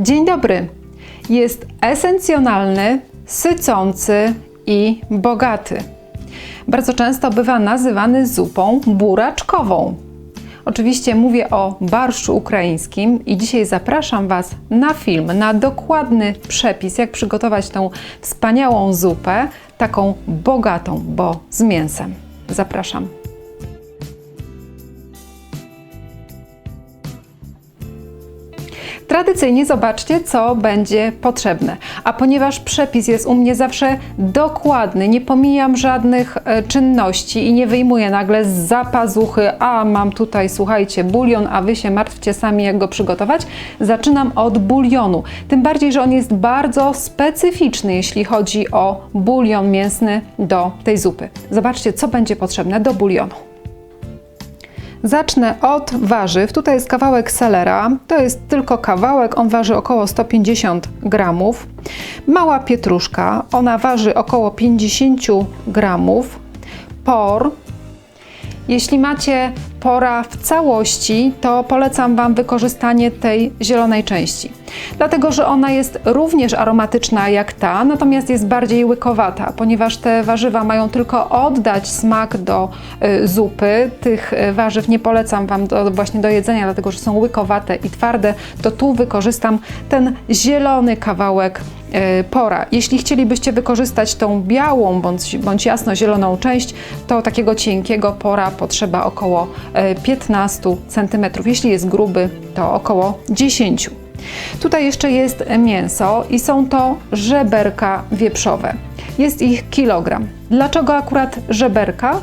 Dzień dobry. Jest esencjonalny, sycący i bogaty. Bardzo często bywa nazywany zupą buraczkową. Oczywiście mówię o barszczu ukraińskim i dzisiaj zapraszam Was na film, na dokładny przepis, jak przygotować tą wspaniałą zupę, taką bogatą, bo z mięsem. Zapraszam. Tradycyjnie zobaczcie, co będzie potrzebne. A ponieważ przepis jest u mnie zawsze dokładny, nie pomijam żadnych e, czynności i nie wyjmuję nagle z zapazuchy, a mam tutaj, słuchajcie, bulion, a wy się martwcie sami, jak go przygotować, zaczynam od bulionu. Tym bardziej, że on jest bardzo specyficzny, jeśli chodzi o bulion mięsny do tej zupy. Zobaczcie, co będzie potrzebne do bulionu. Zacznę od warzyw. Tutaj jest kawałek selera. To jest tylko kawałek, on waży około 150 gramów. Mała pietruszka, ona waży około 50 gramów. Por. Jeśli macie pora w całości, to polecam Wam wykorzystanie tej zielonej części. Dlatego, że ona jest również aromatyczna jak ta, natomiast jest bardziej łykowata, ponieważ te warzywa mają tylko oddać smak do y, zupy. Tych y, warzyw nie polecam Wam do, właśnie do jedzenia, dlatego, że są łykowate i twarde, to tu wykorzystam ten zielony kawałek pora. Jeśli chcielibyście wykorzystać tą białą bądź, bądź jasno-zieloną część, to takiego cienkiego pora potrzeba około 15 cm. Jeśli jest gruby, to około 10 Tutaj jeszcze jest mięso i są to żeberka wieprzowe. Jest ich kilogram. Dlaczego akurat żeberka?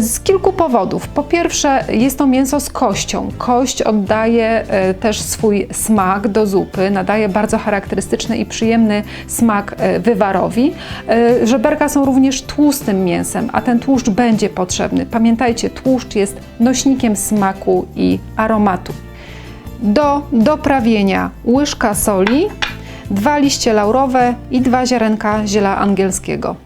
Z kilku powodów. Po pierwsze, jest to mięso z kością. Kość oddaje e, też swój smak do zupy, nadaje bardzo charakterystyczny i przyjemny smak e, wywarowi. E, żeberka są również tłustym mięsem, a ten tłuszcz będzie potrzebny. Pamiętajcie, tłuszcz jest nośnikiem smaku i aromatu. Do doprawienia łyżka soli, dwa liście laurowe i dwa ziarenka ziela angielskiego.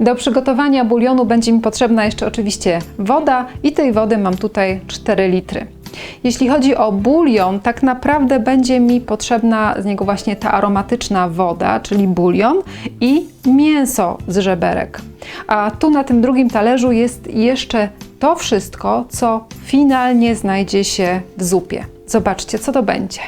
Do przygotowania bulionu będzie mi potrzebna jeszcze oczywiście woda i tej wody mam tutaj 4 litry. Jeśli chodzi o bulion, tak naprawdę będzie mi potrzebna z niego właśnie ta aromatyczna woda, czyli bulion i mięso z żeberek. A tu na tym drugim talerzu jest jeszcze to wszystko, co finalnie znajdzie się w zupie. Zobaczcie, co to będzie.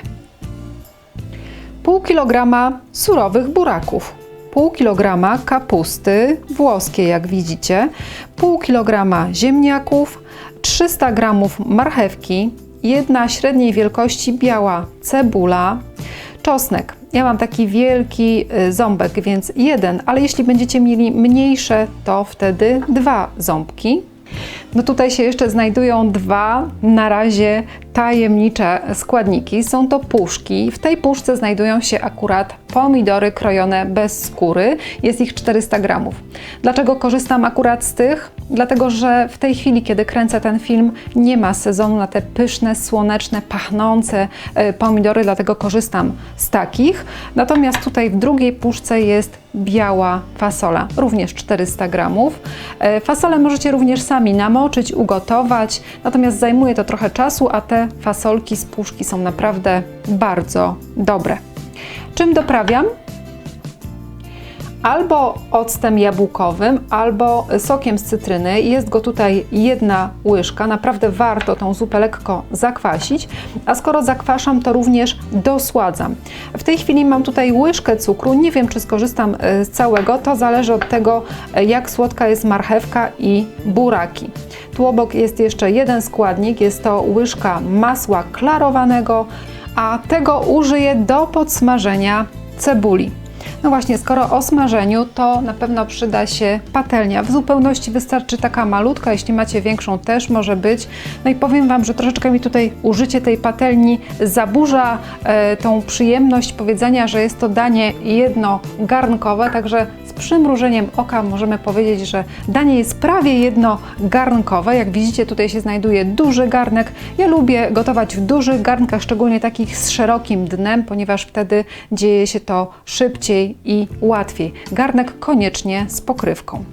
Pół kilograma surowych buraków, pół kilograma kapusty włoskiej, jak widzicie, pół kilograma ziemniaków, 300 gramów marchewki, jedna średniej wielkości biała cebula, czosnek. Ja mam taki wielki y, ząbek, więc jeden, ale jeśli będziecie mieli mniejsze, to wtedy dwa ząbki. No tutaj się jeszcze znajdują dwa na razie tajemnicze składniki. Są to puszki. W tej puszce znajdują się akurat pomidory krojone bez skóry. Jest ich 400 gramów. Dlaczego korzystam akurat z tych? Dlatego, że w tej chwili, kiedy kręcę ten film, nie ma sezonu na te pyszne, słoneczne, pachnące e, pomidory, dlatego korzystam z takich. Natomiast tutaj w drugiej puszce jest biała fasola, również 400 gramów. E, fasolę możecie również sami namoczyć, ugotować, natomiast zajmuje to trochę czasu, a te fasolki z puszki są naprawdę bardzo dobre. Czym doprawiam? albo octem jabłkowym, albo sokiem z cytryny. Jest go tutaj jedna łyżka. Naprawdę warto tą zupę lekko zakwasić, a skoro zakwaszam, to również dosładzam. W tej chwili mam tutaj łyżkę cukru. Nie wiem, czy skorzystam e, z całego. To zależy od tego, e, jak słodka jest marchewka i buraki. Tu obok jest jeszcze jeden składnik. Jest to łyżka masła klarowanego, a tego użyję do podsmażenia cebuli. No właśnie, skoro o smażeniu, to na pewno przyda się patelnia. W zupełności wystarczy taka malutka, jeśli macie większą też może być. No i powiem Wam, że troszeczkę mi tutaj użycie tej patelni zaburza e, tą przyjemność powiedzenia, że jest to danie jednogarnkowe, także z przymrużeniem oka możemy powiedzieć, że danie jest prawie jednogarnkowe. Jak widzicie, tutaj się znajduje duży garnek. Ja lubię gotować w dużych garnkach, szczególnie takich z szerokim dnem, ponieważ wtedy dzieje się to szybciej i łatwiej. Garnek koniecznie z pokrywką.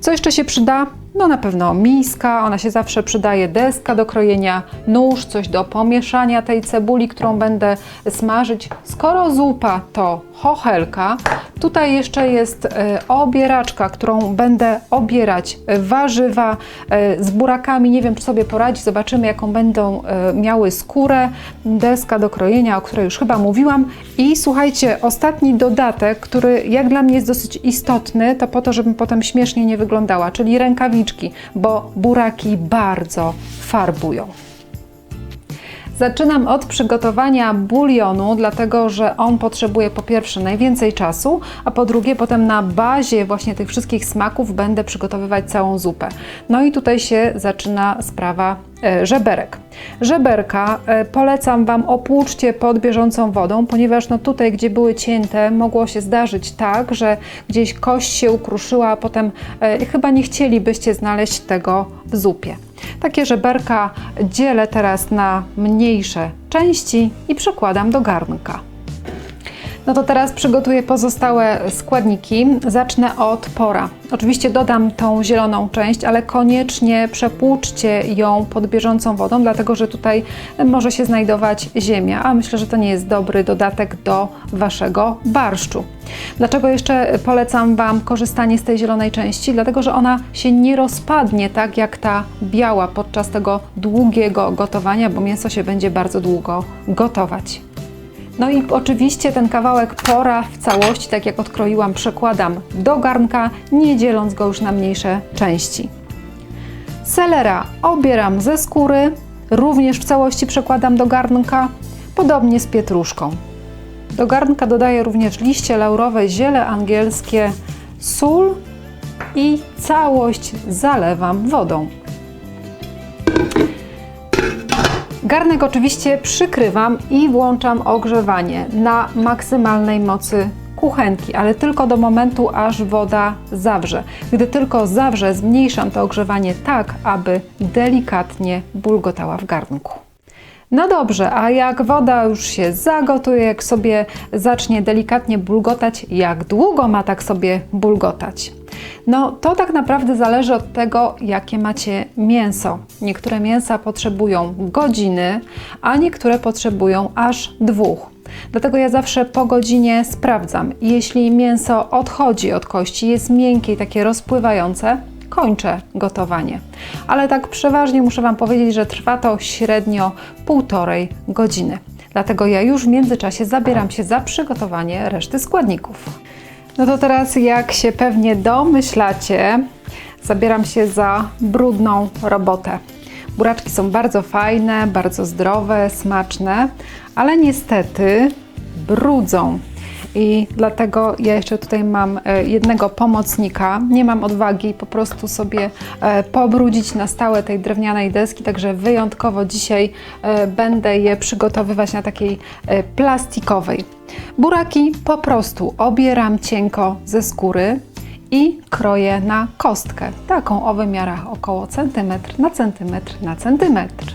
Co jeszcze się przyda? No na pewno miska, ona się zawsze przydaje, deska do krojenia, nóż, coś do pomieszania tej cebuli, którą będę smażyć. Skoro zupa to chochelka, tutaj jeszcze jest e, obieraczka, którą będę obierać warzywa e, z burakami. Nie wiem, czy sobie poradzi, zobaczymy jaką będą e, miały skórę. Deska do krojenia, o której już chyba mówiłam. I słuchajcie, ostatni dodatek, który jak dla mnie jest dosyć istotny, to po to, żebym potem śmiesznie nie wyglądała, czyli bo buraki bardzo farbują. Zaczynam od przygotowania bulionu, dlatego że on potrzebuje po pierwsze najwięcej czasu, a po drugie potem na bazie właśnie tych wszystkich smaków będę przygotowywać całą zupę. No i tutaj się zaczyna sprawa żeberek. Żeberka e, polecam Wam opłuczcie pod bieżącą wodą, ponieważ no tutaj, gdzie były cięte, mogło się zdarzyć tak, że gdzieś kość się ukruszyła, a potem e, chyba nie chcielibyście znaleźć tego w zupie. Takie żeberka dzielę teraz na mniejsze części i przekładam do garnka. No to teraz przygotuję pozostałe składniki. Zacznę od pora. Oczywiście dodam tą zieloną część, ale koniecznie przepłuczcie ją pod bieżącą wodą, dlatego że tutaj może się znajdować ziemia, a myślę, że to nie jest dobry dodatek do waszego barszczu. Dlaczego jeszcze polecam Wam korzystanie z tej zielonej części? Dlatego, że ona się nie rozpadnie tak jak ta biała podczas tego długiego gotowania, bo mięso się będzie bardzo długo gotować. No i oczywiście ten kawałek pora w całości, tak jak odkroiłam, przekładam do garnka, nie dzieląc go już na mniejsze części. Selera obieram ze skóry, również w całości przekładam do garnka, podobnie z pietruszką. Do garnka dodaję również liście laurowe, ziele angielskie, sól i całość zalewam wodą. Garnek oczywiście przykrywam i włączam ogrzewanie na maksymalnej mocy kuchenki, ale tylko do momentu, aż woda zawrze. Gdy tylko zawrze, zmniejszam to ogrzewanie tak, aby delikatnie bulgotała w garnku. No dobrze, a jak woda już się zagotuje, jak sobie zacznie delikatnie bulgotać, jak długo ma tak sobie bulgotać? No to tak naprawdę zależy od tego, jakie macie mięso. Niektóre mięsa potrzebują godziny, a niektóre potrzebują aż dwóch. Dlatego ja zawsze po godzinie sprawdzam. Jeśli mięso odchodzi od kości, jest miękkie i takie rozpływające, kończę gotowanie. Ale tak przeważnie muszę Wam powiedzieć, że trwa to średnio półtorej godziny. Dlatego ja już w międzyczasie zabieram się za przygotowanie reszty składników. No to teraz, jak się pewnie domyślacie, zabieram się za brudną robotę. Buraczki są bardzo fajne, bardzo zdrowe, smaczne, ale niestety brudzą. I dlatego ja jeszcze tutaj mam e, jednego pomocnika. Nie mam odwagi po prostu sobie e, pobrudzić na stałe tej drewnianej deski, także wyjątkowo dzisiaj e, będę je przygotowywać na takiej plastikowej. Buraki po prostu obieram cienko ze skóry i kroję na kostkę, taką o wymiarach około centymetr na centymetr na centymetr.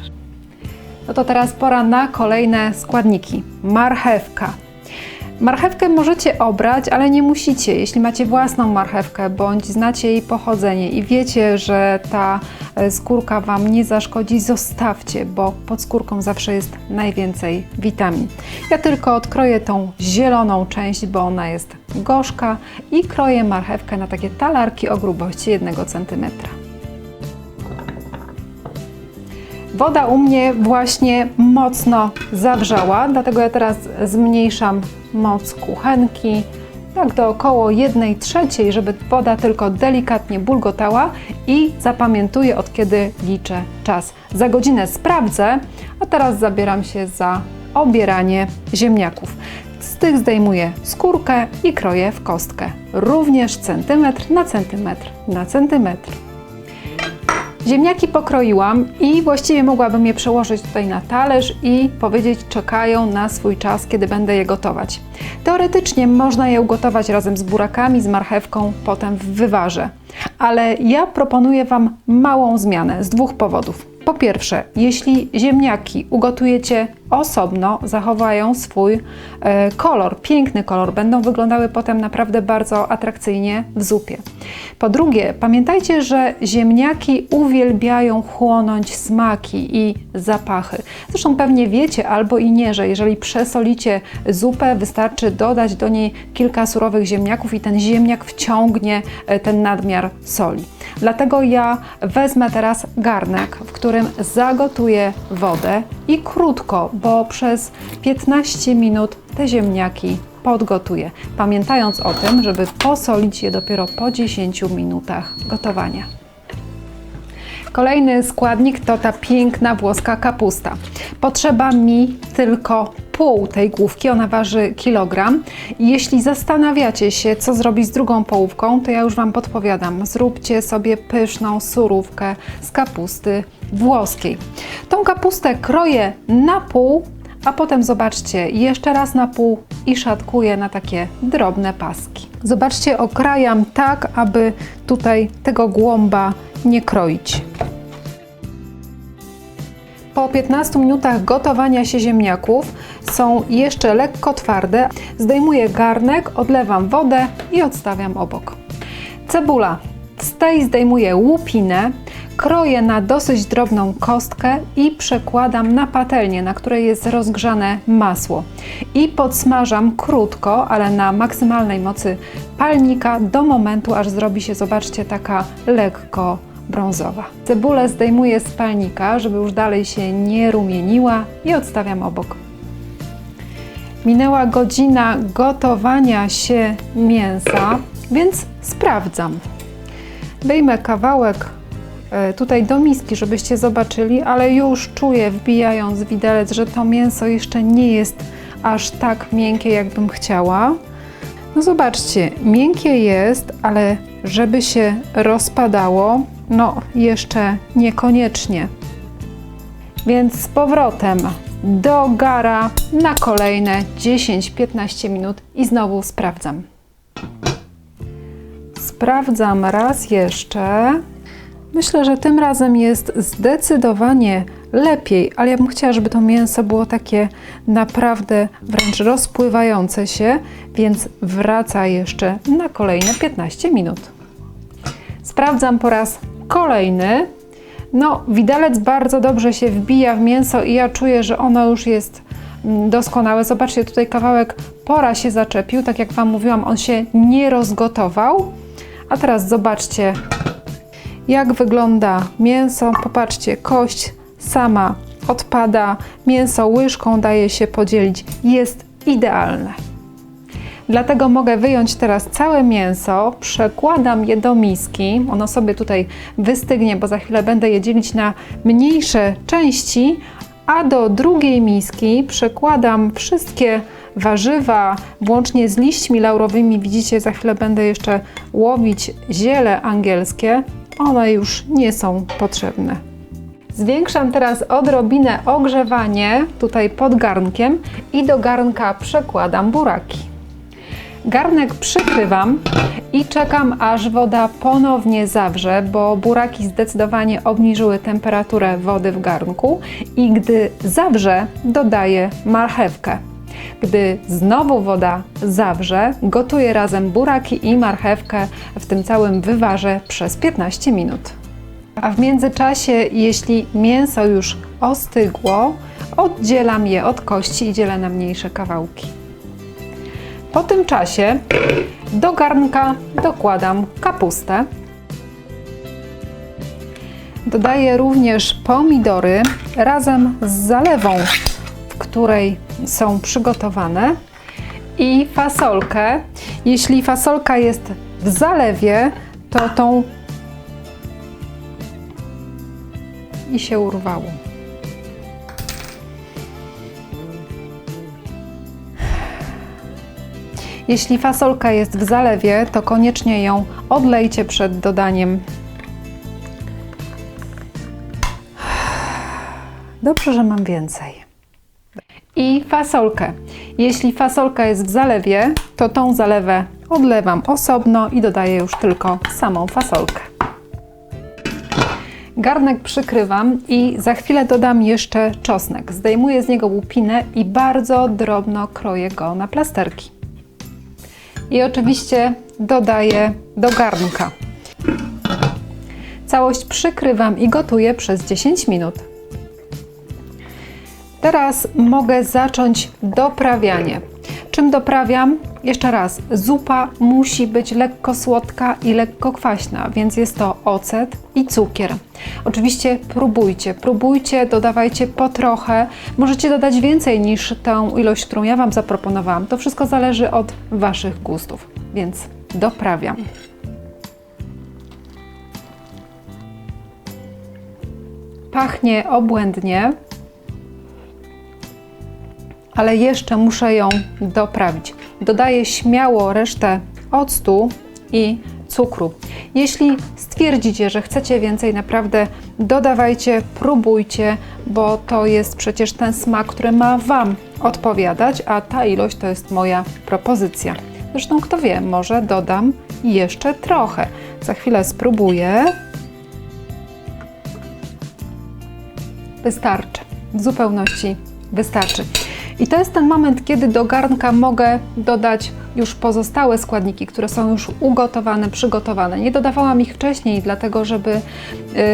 No to teraz pora na kolejne składniki. Marchewka, Marchewkę możecie obrać, ale nie musicie. Jeśli macie własną marchewkę bądź znacie jej pochodzenie i wiecie, że ta e, skórka Wam nie zaszkodzi, zostawcie, bo pod skórką zawsze jest najwięcej witamin. Ja tylko odkroję tą zieloną część, bo ona jest gorzka i kroję marchewkę na takie talarki o grubości 1 cm. Woda u mnie właśnie mocno zawrzała, dlatego ja teraz zmniejszam moc kuchenki, tak do około 1 trzeciej, żeby woda tylko delikatnie bulgotała i zapamiętuję od kiedy liczę czas. Za godzinę sprawdzę, a teraz zabieram się za obieranie ziemniaków. Z tych zdejmuję skórkę i kroję w kostkę, również centymetr na centymetr na centymetr. Ziemniaki pokroiłam i właściwie mogłabym je przełożyć tutaj na talerz i powiedzieć, czekają na swój czas, kiedy będę je gotować. Teoretycznie można je ugotować razem z burakami, z marchewką, potem w wywarze. Ale ja proponuję Wam małą zmianę z dwóch powodów. Po pierwsze, jeśli ziemniaki ugotujecie osobno, zachowają swój e, kolor, piękny kolor, będą wyglądały potem naprawdę bardzo atrakcyjnie w zupie. Po drugie, pamiętajcie, że ziemniaki uwielbiają chłonąć smaki i zapachy. Zresztą pewnie wiecie albo i nie, że jeżeli przesolicie zupę, wystarczy dodać do niej kilka surowych ziemniaków i ten ziemniak wciągnie e, ten nadmiar soli. Dlatego ja wezmę teraz garnek, w którym zagotuję wodę i krótko, bo przez 15 minut te ziemniaki podgotuję, pamiętając o tym, żeby posolić je dopiero po 10 minutach gotowania. Kolejny składnik to ta piękna włoska kapusta. Potrzeba mi tylko pół tej główki, ona waży kilogram. Jeśli zastanawiacie się, co zrobić z drugą połówką, to ja już Wam podpowiadam. Zróbcie sobie pyszną surówkę z kapusty włoskiej. Tą kapustę kroję na pół, a potem zobaczcie, jeszcze raz na pół i szatkuję na takie drobne paski. Zobaczcie, okrajam tak, aby tutaj tego głąba nie kroić. Po 15 minutach gotowania się ziemniaków są jeszcze lekko twarde. Zdejmuję garnek, odlewam wodę i odstawiam obok. Cebula. Z tej zdejmuję łupinę, kroję na dosyć drobną kostkę i przekładam na patelnię, na której jest rozgrzane masło. I podsmażam krótko, ale na maksymalnej mocy palnika do momentu, aż zrobi się, zobaczcie, taka lekko brązowa. Cebulę zdejmuję z palnika, żeby już dalej się nie rumieniła i odstawiam obok. Minęła godzina gotowania się mięsa, więc sprawdzam. Wyjmę kawałek e, tutaj do miski, żebyście zobaczyli, ale już czuję wbijając widelec, że to mięso jeszcze nie jest aż tak miękkie, jakbym chciała. No zobaczcie, miękkie jest, ale żeby się rozpadało, no jeszcze niekoniecznie. Więc z powrotem do gara na kolejne 10-15 minut i znowu sprawdzam. Sprawdzam raz jeszcze. Myślę, że tym razem jest zdecydowanie lepiej, ale ja bym chciała, żeby to mięso było takie naprawdę wręcz rozpływające się, więc wraca jeszcze na kolejne 15 minut. Sprawdzam po raz kolejny. No, widelec bardzo dobrze się wbija w mięso i ja czuję, że ono już jest mm, doskonałe. Zobaczcie, tutaj kawałek pora się zaczepił. Tak jak Wam mówiłam, on się nie rozgotował. A teraz zobaczcie, jak wygląda mięso. Popatrzcie, kość sama odpada, mięso łyżką daje się podzielić. Jest idealne. Dlatego mogę wyjąć teraz całe mięso, przekładam je do miski. Ono sobie tutaj wystygnie, bo za chwilę będę je dzielić na mniejsze części, a do drugiej miski przekładam wszystkie warzywa, włącznie z liśćmi laurowymi. Widzicie, za chwilę będę jeszcze łowić ziele angielskie. One już nie są potrzebne. Zwiększam teraz odrobinę ogrzewanie tutaj pod garnkiem i do garnka przekładam buraki. Garnek przykrywam i czekam, aż woda ponownie zawrze, bo buraki zdecydowanie obniżyły temperaturę wody w garnku i gdy zawrze, dodaję marchewkę. Gdy znowu woda zawrze, gotuję razem buraki i marchewkę w tym całym wywarze przez 15 minut. A w międzyczasie, jeśli mięso już ostygło, oddzielam je od kości i dzielę na mniejsze kawałki. Po tym czasie do garnka dokładam kapustę. Dodaję również pomidory razem z zalewą, w której są przygotowane i fasolkę. Jeśli fasolka jest w zalewie, to tą i się urwało. Jeśli fasolka jest w zalewie, to koniecznie ją odlejcie przed dodaniem. Dobrze, że mam więcej. I fasolkę. Jeśli fasolka jest w zalewie, to tą zalewę odlewam osobno i dodaję już tylko samą fasolkę. Garnek przykrywam i za chwilę dodam jeszcze czosnek. Zdejmuję z niego łupinę i bardzo drobno kroję go na plasterki. I oczywiście dodaję do garnka. Całość przykrywam i gotuję przez 10 minut. Teraz mogę zacząć doprawianie. Czym doprawiam? Jeszcze raz, zupa musi być lekko słodka i lekko kwaśna, więc jest to ocet i cukier. Oczywiście próbujcie, próbujcie, dodawajcie po trochę. Możecie dodać więcej niż tę ilość, którą ja Wam zaproponowałam. To wszystko zależy od Waszych gustów, więc doprawiam. Pachnie obłędnie, ale jeszcze muszę ją doprawić. Dodaję śmiało resztę octu i cukru. Jeśli stwierdzicie, że chcecie więcej, naprawdę dodawajcie, próbujcie, bo to jest przecież ten smak, który ma Wam odpowiadać, a ta ilość to jest moja propozycja. Zresztą kto wie, może dodam jeszcze trochę. Za chwilę spróbuję. Wystarczy. W zupełności wystarczy. I to jest ten moment, kiedy do garnka mogę dodać już pozostałe składniki, które są już ugotowane, przygotowane. Nie dodawałam ich wcześniej, dlatego żeby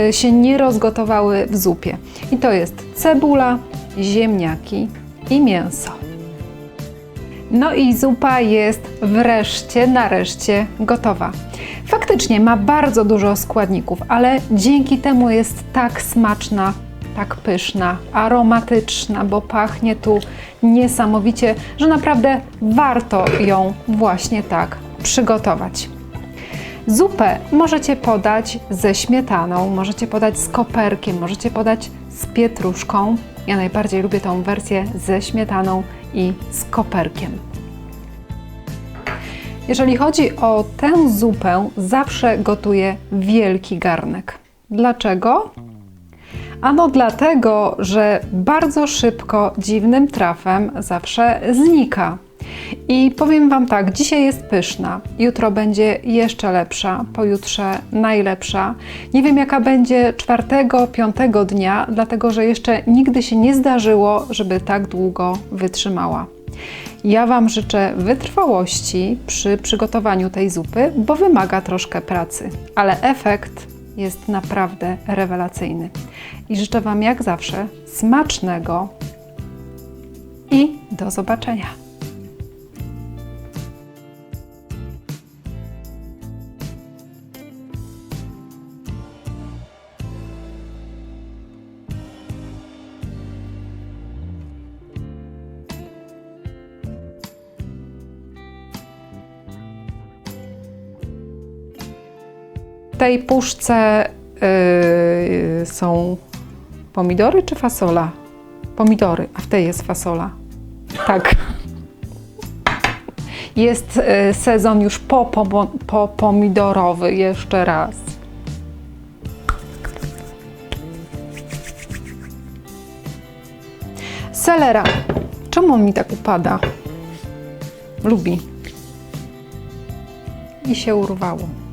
y, się nie rozgotowały w zupie. I to jest cebula, ziemniaki i mięso. No i zupa jest wreszcie, nareszcie gotowa. Faktycznie ma bardzo dużo składników, ale dzięki temu jest tak smaczna, tak pyszna, aromatyczna, bo pachnie tu niesamowicie, że naprawdę warto ją właśnie tak przygotować. Zupę możecie podać ze śmietaną, możecie podać z koperkiem, możecie podać z pietruszką. Ja najbardziej lubię tą wersję ze śmietaną i z koperkiem. Jeżeli chodzi o tę zupę, zawsze gotuję wielki garnek. Dlaczego? Ano dlatego, że bardzo szybko, dziwnym trafem zawsze znika. I powiem Wam tak, dzisiaj jest pyszna, jutro będzie jeszcze lepsza, pojutrze najlepsza. Nie wiem, jaka będzie czwartego, piątego dnia, dlatego że jeszcze nigdy się nie zdarzyło, żeby tak długo wytrzymała. Ja Wam życzę wytrwałości przy przygotowaniu tej zupy, bo wymaga troszkę pracy, ale efekt jest naprawdę rewelacyjny. I życzę Wam jak zawsze smacznego i do zobaczenia. W tej puszce yy, są pomidory czy fasola? Pomidory, a w tej jest fasola. Tak. Jest yy, sezon już po, po, po pomidorowy, jeszcze raz. Selera. Czemu on mi tak upada? Lubi. I się urwało.